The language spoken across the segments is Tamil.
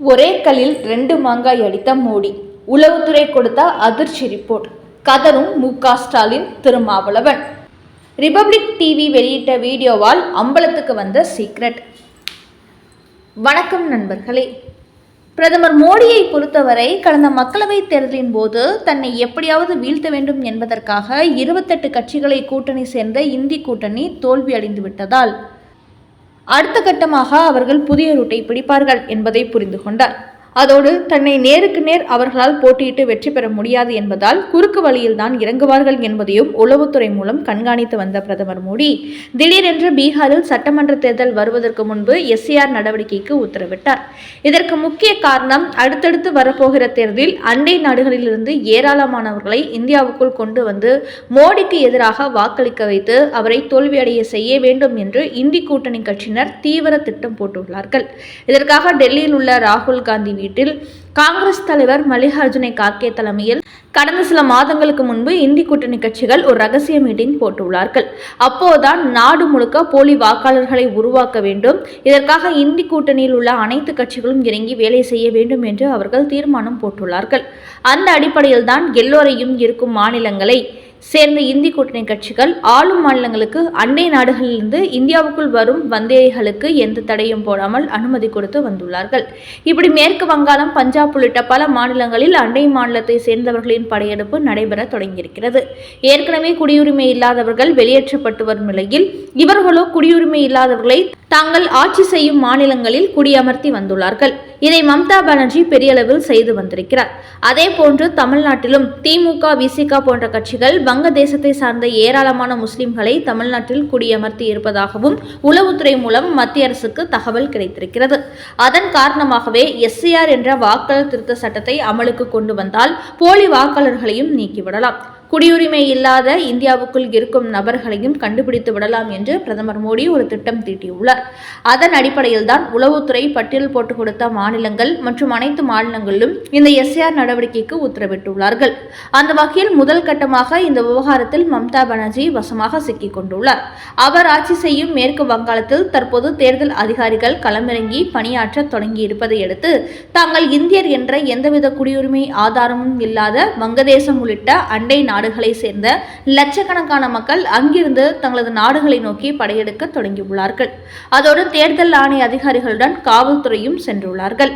ஒரே கல்லில் ரெண்டு மாங்காய் அடித்த மோடி. உளவுத்துறை கொடுத்த அதிர்ச்சி ரிப்போர்ட் கதரும் மு க ஸ்டாலின் திருமாவளவன். ரிபப்ளிக் டிவி வெளியிட்ட வீடியோவால் அம்பலத்துக்கு வந்த சீக்ரெட் வணக்கம் நண்பர்களே. பிரதமர் மோடியை பொறுத்தவரை கடந்த மக்களவைத் தேர்தலின் போது தன்னை எப்படியாவது வீழ்த்த வேண்டும் என்பதற்காக இருபத்தெட்டு கட்சிகளை கூட்டணி சேர்ந்த இந்தி கூட்டணி தோல்வியடைந்து விட்டதால் அடுத்த கட்டமாக அவர்கள் புதிய ரூட்டை பிடிப்பார்கள் என்பதை புரிந்து கொண்டார். அதோடு தன்னை நேருக்கு நேர் அவர்களால் போட்டியிட்டு வெற்றி பெற முடியாது என்பதால் குறுக்கு வழியில் தான் இறங்குவார்கள் என்பதையும் உளவுத்துறை மூலம் கண்காணித்து வந்த பிரதமர் மோடி. திடீரென்று பீகாரில் சட்டமன்ற தேர்தல் வருவதற்கு முன்பு எஸ்சிஆர் நடவடிக்கைக்கு உத்தரவிட்டார். இதற்கு முக்கிய காரணம் அடுத்தடுத்து வரப்போகிற தேர்தலில் அண்டை நாடுகளிலிருந்து ஏராளமானவர்களை இந்தியாவுக்குள் கொண்டு வந்து மோடிக்கு எதிராக வாக்களிக்க வைத்து அவரை தோல்வியடைய செய்ய வேண்டும் என்று இந்தி கூட்டணி கட்சியினர் தீவிர திட்டம் போட்டுள்ளார்கள். இதற்காக டெல்லியில் உள்ள ராகுல் காந்தி வீட்டில் காங்கிரஸ் தலைவர் மல்லிகார்ஜுனை காக்கே தலைமையில் கடந்த சில மாதங்களுக்கு முன்பு இந்தி கூட்டணி கட்சிகள் ஒரு ரகசிய மீட்டிங் போட்டுள்ளார்கள். அப்போதுதான் நாடு முழுக்க போலி வாக்காளர்களை உருவாக்க வேண்டும். இதற்காக இந்தி கூட்டணியில் உள்ள அனைத்து கட்சிகளும் இறங்கி வேலை செய்ய வேண்டும் என்று அவர்கள் தீர்மானம் போட்டுள்ளார்கள். அந்த அடிப்படையில் தான் எல்லோரையும் இருக்கும் மாநிலங்களை சேர்ந்த இந்தி கூட்டணி கட்சிகள் ஆளும் மாநிலங்களுக்கு அண்டை நாடுகளிலிருந்து இந்தியாவுக்குள் வரும் வந்தேரிகளுக்கு எந்த தடையும் போடாமல் அனுமதி கொடுத்து வந்துள்ளார்கள். இப்படி மேற்கு வங்காளம் பஞ்சாப் உள்ளிட்ட பல மாநிலங்களில் அண்டை மாநிலத்தை சேர்ந்தவர்களின் படையெடுப்பு நடைபெற தொடங்கியிருக்கிறது. ஏற்கனவே குடியுரிமை இல்லாதவர்கள் வெளியேற்றப்பட்டு வரும் நிலையில் இவர்களோ குடியுரிமை இல்லாதவர்களை தாங்கள் ஆட்சி செய்யும் மாநிலங்களில் குடியமர்த்தி வந்துள்ளார்கள். இதை மம்தா பானர்ஜி பெரிய அளவில் செய்து வந்திருக்கிறார். அதே போன்று தமிழ்நாட்டிலும் திமுக விசிக போன்ற கட்சிகள் வங்கதேசத்தை சார்ந்த ஏராளமான முஸ்லிம்களை தமிழ்நாட்டில் குடியமர்த்தி இருப்பதாகவும் உளவுத்துறை மூலம் மத்திய அரசுக்கு தகவல் கிடைத்திருக்கிறது. அதன் காரணமாகவே எஸ்சிஆர் என்ற வாக்காளர் திருத்த சட்டத்தை அமலுக்கு கொண்டு வந்தால் போலி வாக்காளர்களையும் நீக்கிவிடலாம். குடியுரிமை இல்லாத இந்தியாவுக்குள் இருக்கும் நபர்களையும் கண்டுபிடித்து விடலாம் என்று பிரதமர் மோடி ஒரு திட்டம் தீட்டியுள்ளார். அதன் அடிப்படையில் தான் உளவுத்துறை பட்டியல் போட்டு கொடுத்த மாநிலங்கள் மற்றும் அனைத்து மாநிலங்களிலும் இந்த எஸ்ஏஆர் நடவடிக்கைக்கு உத்தரவிட்டுள்ளார்கள். அந்த வகையில் முதல் கட்டமாக இந்த விவகாரத்தில் மம்தா பானர்ஜி வசமாக சிக்கிக் கொண்டுள்ளார். அவர் ஆட்சி செய்யும் மேற்கு வங்காளத்தில் தற்போது தேர்தல் அதிகாரிகள் களமிறங்கி பணியாற்ற தொடங்கியிருப்பதை அடுத்து தாங்கள் இந்தியர் என்ற எந்தவித குடியுரிமை ஆதாரமும் இல்லாத வங்கதேசம் உள்ளிட்ட அண்டை நாடுகளை சேர்ந்த லட்சக்கணக்கான மக்கள் அங்கிருந்து தங்களது நாடுகளை நோக்கி படையெடுக்க தொடங்கியுள்ளார்கள். அதோடு தேர்தல் ஆணைய அதிகாரிகளுடன் காவல்துறையும் சென்றுள்ளார்கள்.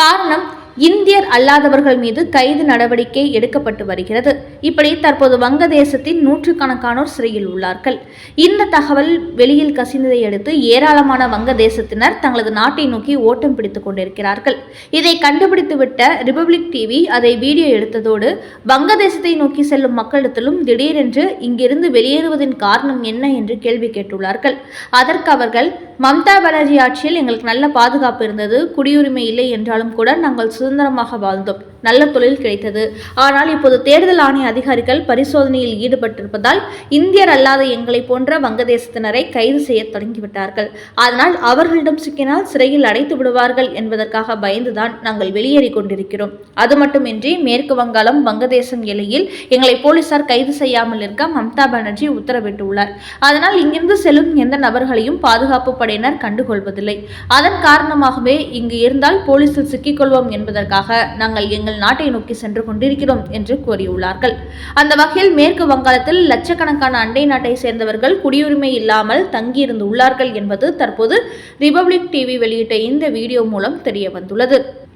காரணம் இந்தியர் அல்லாதவர்கள் மீது கைது நடவடிக்கை எடுக்கப்பட்டு வருகிறது. இப்படி தற்போது வங்கதேசத்தின் நூற்றுக்கணக்கானோர் சிறையில் உள்ளார்கள். இந்த தகவல் வெளியில் கசிந்ததை அடுத்து ஏராளமான வங்கதேசத்தினர் தங்களது நாட்டை நோக்கி ஓட்டம் பிடித்துக் கொண்டிருக்கிறார்கள். இதை கண்டுபிடித்துவிட்ட ரிபப்ளிக் டிவி அதை வீடியோ எடுத்ததோடு வங்கதேசத்தை நோக்கி செல்லும் மக்களிடத்திலும் திடீரென்று இங்கிருந்து வெளியேறுவதன் காரணம் என்ன என்று கேள்வி கேட்டுள்ளார்கள். அதற்கு அவர்கள் மம்தா பானர்ஜி ஆட்சியில் எங்களுக்கு நல்ல பாதுகாப்பு இருந்தது குடியுரிமை இல்லை என்றாலும் கூட நாங்கள் சுதந்திரமாக வாழ்ந்தோம். நல்ல தொழில் கிடைத்தது. ஆனால் இப்போது தேர்தல் ஆணைய அதிகாரிகள் பரிசோதனையில் ஈடுபட்டிருப்பதால் இந்தியர் அல்லாத எங்களை போன்ற வங்கதேசத்தினரை கைது செய்ய தொடங்கிவிட்டார்கள். அதனால் அவர்களிடம் சிக்கினால் சிறையில் அடைத்து விடுவார்கள் என்பதற்காக பயந்துதான் நாங்கள் வெளியேறி கொண்டிருக்கிறோம். அது மட்டுமின்றி மேற்கு வங்காளம் வங்கதேசம் எல்லையில் எங்களை போலீசார் கைது செய்யாமல் இருக்க மம்தா பானர்ஜி உத்தரவிட்டுள்ளார். அதனால் இங்கிருந்து செல்லும் எந்த நபர்களையும் பாதுகாப்பு படையினர் கண்டுகொள்வதில்லை. அதன் காரணமாகவே இங்கு இருந்தால் போலீசில் சிக்கிக்கொள்வோம் என்பதற்காக நாங்கள் எங்கள் நாட்டை நோக்கி சென்று கொண்டிருக்கிறோம் என்று கூறியுள்ளார்கள். அந்த வகையில் மேற்கு வங்காளத்தில் லட்சக்கணக்கான அண்டை நாட்டை சேர்ந்தவர்கள் குடியுரிமை இல்லாமல் தங்கியிருந்து உள்ளார்கள் என்பது தற்போது ரிபப்ளிக் டிவி வெளியிட்ட இந்த வீடியோ மூலம் தெரிய வந்துள்ளது.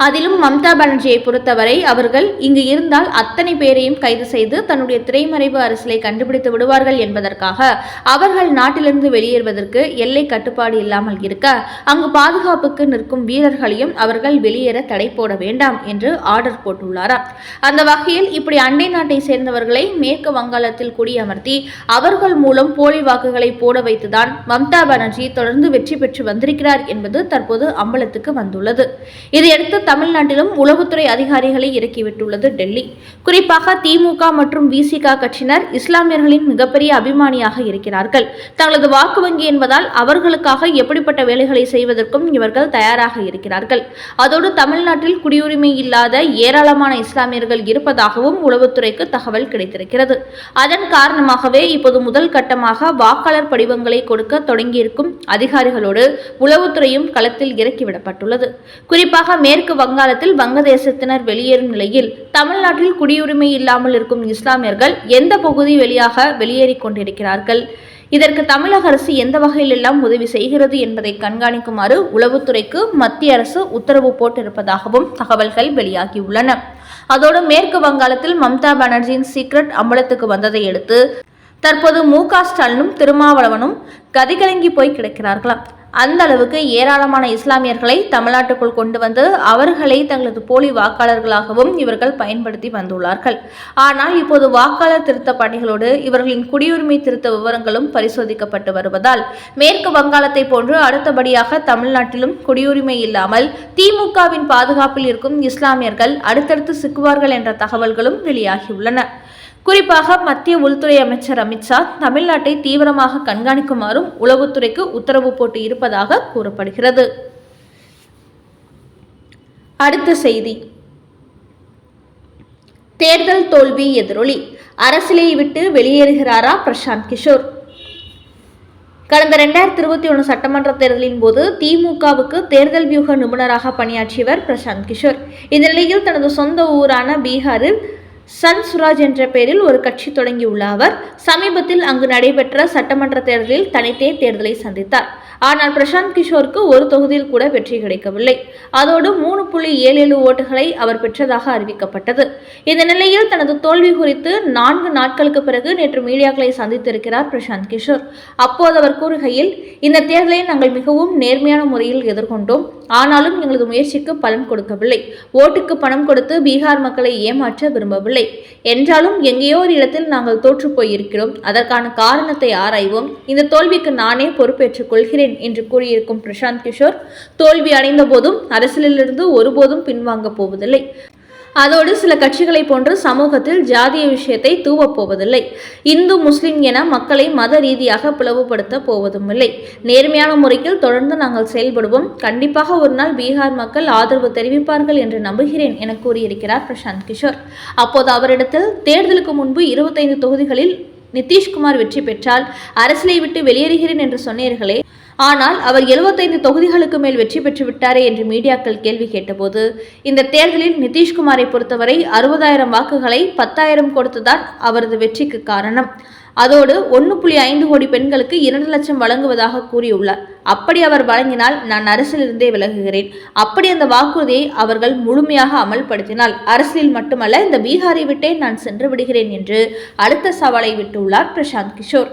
அதிலும் மம்தா பானர்ஜியை பொறுத்தவரை அவர்கள் இங்கு இருந்தால் அத்தனை பேரையும் கைது செய்து தன்னுடைய திரைமறைவு அரசியலை கண்டுபிடித்து விடுவார்கள் என்பதற்காக அவர்கள் நாட்டிலிருந்து வெளியேறுவதற்கு எல்லை கட்டுப்பாடு இல்லாமல் இருக்க அங்கு பாதுகாப்புக்கு நிற்கும் வீரர்களையும் அவர்கள் வெளியேற தடை போட வேண்டாம் என்று ஆர்டர் போட்டுள்ளாராம். அந்த வகையில் இப்படி அண்டை நாட்டை சேர்ந்தவர்களை மேற்கு வங்காளத்தில் குடியமர்த்தி அவர்கள் மூலம் போலி வாக்குகளை போட வைத்துதான் மம்தா பானர்ஜி தொடர்ந்து வெற்றி பெற்று வந்திருக்கிறார் என்பது தற்போது அம்பலத்துக்கு வந்துள்ளது. இதையடுத்து தமிழ்நாட்டிலும் உளவுத்துறை அதிகாரிகளை இறக்கிவிட்டுள்ளது டெல்லி. குறிப்பாக திமுக மற்றும் விசிக கட்சியினர் இஸ்லாமியர்களின் மிகப்பெரிய அபிமானியாக இருக்கிறார்கள். தங்களது வாக்கு வங்கி என்பதால் அவர்களுக்காக எப்படிப்பட்ட வேலைகளை செய்வதற்கும் இவர்கள் தயாராக இருக்கிறார்கள். அதோடு தமிழ்நாட்டில் குடியுரிமை இல்லாத ஏராளமான இஸ்லாமியர்கள் இருப்பதாகவும் உளவுத்துறைக்கு தகவல் கிடைத்திருக்கிறது. அதன் காரணமாகவே இப்போது முதல் கட்டமாக வாக்காளர் படிவங்களை கொடுக்க தொடங்கியிருக்கும் அதிகாரிகளோடு உளவுத்துறையும் களத்தில் இறக்கிவிடப்பட்டுள்ளது. குறிப்பாக மேற்கு வங்காளத்தில் வங்கதேசத்தினர் வெளியேறும் நிலையில் தமிழ்நாட்டில் குடியுரிமை இல்லாமல் இருக்கும் இஸ்லாமியர்கள் எந்த பகுதி வெளியாக வெளியேறிக் கொண்டிருக்கிறார்கள்? இதற்கு தமிழக அரசு எந்த வகையிலெல்லாம் உதவி செய்கிறது என்பதை கண்காணிக்குமாறு உளவுத்துறைக்கு மத்திய அரசு உத்தரவு போட்டிருப்பதாகவும் தகவல்கள் வெளியாகியுள்ளன. அதோடு மேற்கு வங்காளத்தில் மம்தா பானர்ஜியின் சீக்ரெட் அம்பலத்துக்கு வந்ததை அடுத்து தற்போது மு க ஸ்டாலினும் திருமாவளவனும் கதிகலங்கி போய் கிடக்கிறார்களாம். அந்த அளவுக்கு ஏராளமான இஸ்லாமியர்களை தமிழ்நாட்டுக்குள் கொண்டு வந்து அவர்களை தங்களது போலி வாக்காளர்களாகவும் இவர்கள் பயன்படுத்தி வந்துள்ளார்கள். ஆனால் இப்போது வாக்காளர் திருத்த பணிகளோடு இவர்களின் குடியுரிமை திருத்த விவரங்களும் பரிசோதிக்கப்பட்டு வருவதால் மேற்கு வங்காளத்தை போன்று அடுத்தபடியாக தமிழ்நாட்டிலும் குடியுரிமை இல்லாமல் திமுகவின் பாதுகாப்பில் இருக்கும் இஸ்லாமியர்கள் அடுத்தடுத்து சிக்குவார்கள் என்ற தகவல்களும் வெளியாகியுள்ளன. குறிப்பாக மத்திய உள்துறை அமைச்சர் அமித்ஷா தமிழ்நாட்டை தீவிரமாக கண்காணிக்குமாறும் உளவுத்துறைக்கு உத்தரவு போட்டு இருப்பதாக கூறப்படுகிறது. அடுத்த செய்தி. தேர்தல் தோல்வி எதிரொலி. அரசியலை விட்டு வெளியேறுகிறாரா பிரசாந்த் கிஷோர்? கடந்த ரெண்டாயிரத்தி இருபத்தி ஒன்று சட்டமன்ற தேர்தலின் போது திமுகவுக்கு தேர்தல் வியூக நிபுணராக பணியாற்றியவர் பிரசாந்த் கிஷோர். இந்த நிலையில் தனது சொந்த ஊரான பீகாரில் சன் சுராஜ் என்ற பெயரில் ஒரு கட்சி தொடங்கியுள்ள அவர் சமீபத்தில் அங்கு நடைபெற்ற சட்டமன்ற தேர்தலில் தனித்தே தேர்தலை சந்தித்தார். ஆனால் பிரசாந்த் கிஷோருக்கு ஒரு தொகுதியில் கூட வெற்றி கிடைக்கவில்லை. அதோடு மூணு புள்ளி ஏழு ஏழு ஓட்டுகளை அவர் பெற்றதாக அறிவிக்கப்பட்டது. இந்த நிலையில் தனது தோல்வி குறித்து நான்கு நாட்களுக்கு பிறகு நேற்று மீடியாக்களை சந்தித்திருக்கிறார் பிரசாந்த் கிஷோர். அப்போது அவர் கூறுகையில் இந்த தேர்தலை நாங்கள் மிகவும் நேர்மையான முறையில் எதிர்கொண்டோம். ஆனாலும் எங்களது முயற்சிக்கு பலன் கொடுக்கவில்லை. ஓட்டுக்கு பணம் கொடுத்து பீகார் மக்களை ஏமாற்ற விரும்பவில்லை. என்றாலும் எங்கேயோ ஒரு இடத்தில் நாங்கள் தோற்று போயிருக்கிறோம். அதற்கான காரணத்தை ஆராய்வோம். இந்த தோல்விக்கு நானே பொறுப்பேற்றுக் கொள்கிறேன் என்று கூறியிருக்கும் பிரசாந்த் கிஷோர் தோல்வி அடைந்த போதும் அரசியலிலிருந்து ஒருபோதும் பின்வாங்கப் போவதில்லை. அதோடு சில கட்சிகளை போன்று சமூகத்தில் ஜாதிய விஷயத்தை தூவப்போவதில்லை இந்து முஸ்லிம் என மக்களை மத ரீதியாக பிளவுபடுத்த போவதும் இல்லை நேர்மையான முறையில் தொடர்ந்து நாங்கள் செயல்படுவோம். கண்டிப்பாக ஒரு நாள் பீகார் மக்கள் ஆதரவு தெரிவிப்பார்கள் என்று நம்புகிறேன் என கூறியிருக்கிறார் பிரசாந்த் கிஷோர். அப்போது அவரிடத்தில் தேர்தலுக்கு முன்பு இருபத்தைந்து தொகுதிகளில் நிதிஷ்குமார் வெற்றி பெற்றால் அரசியலை விட்டு வெளியேறுகிறேன் என்று சொன்னீர்களே ஆனால் அவர் 75 தொகுதிகளுக்கு மேல் வெற்றி பெற்றுவிட்டாரே என்று மீடியாக்கள் கேள்வி கேட்டபோது இந்த தேர்தலில் நிதிஷ்குமாரை பொறுத்தவரை அறுபதாயிரம் வாக்குகளை பத்தாயிரம் கொடுத்துதான் அவரது வெற்றிக்கு காரணம். அதோடு ஒன்று புள்ளி ஐந்து கோடி பெண்களுக்கு இரண்டு லட்சம் வழங்குவதாக கூறியுள்ளார். அப்படி அவர் வழங்கினால் நான் அரசிலிருந்தே விலகுகிறேன். அப்படி அந்த வாக்குறுதியை அவர்கள் முழுமையாக அமல்படுத்தினால் அரசியல் மட்டுமல்ல இந்த பீகாரை விட்டே நான் சென்று விடுகிறேன் என்று அடுத்த சவாலை விட்டுள்ளார் பிரசாந்த் கிஷோர்.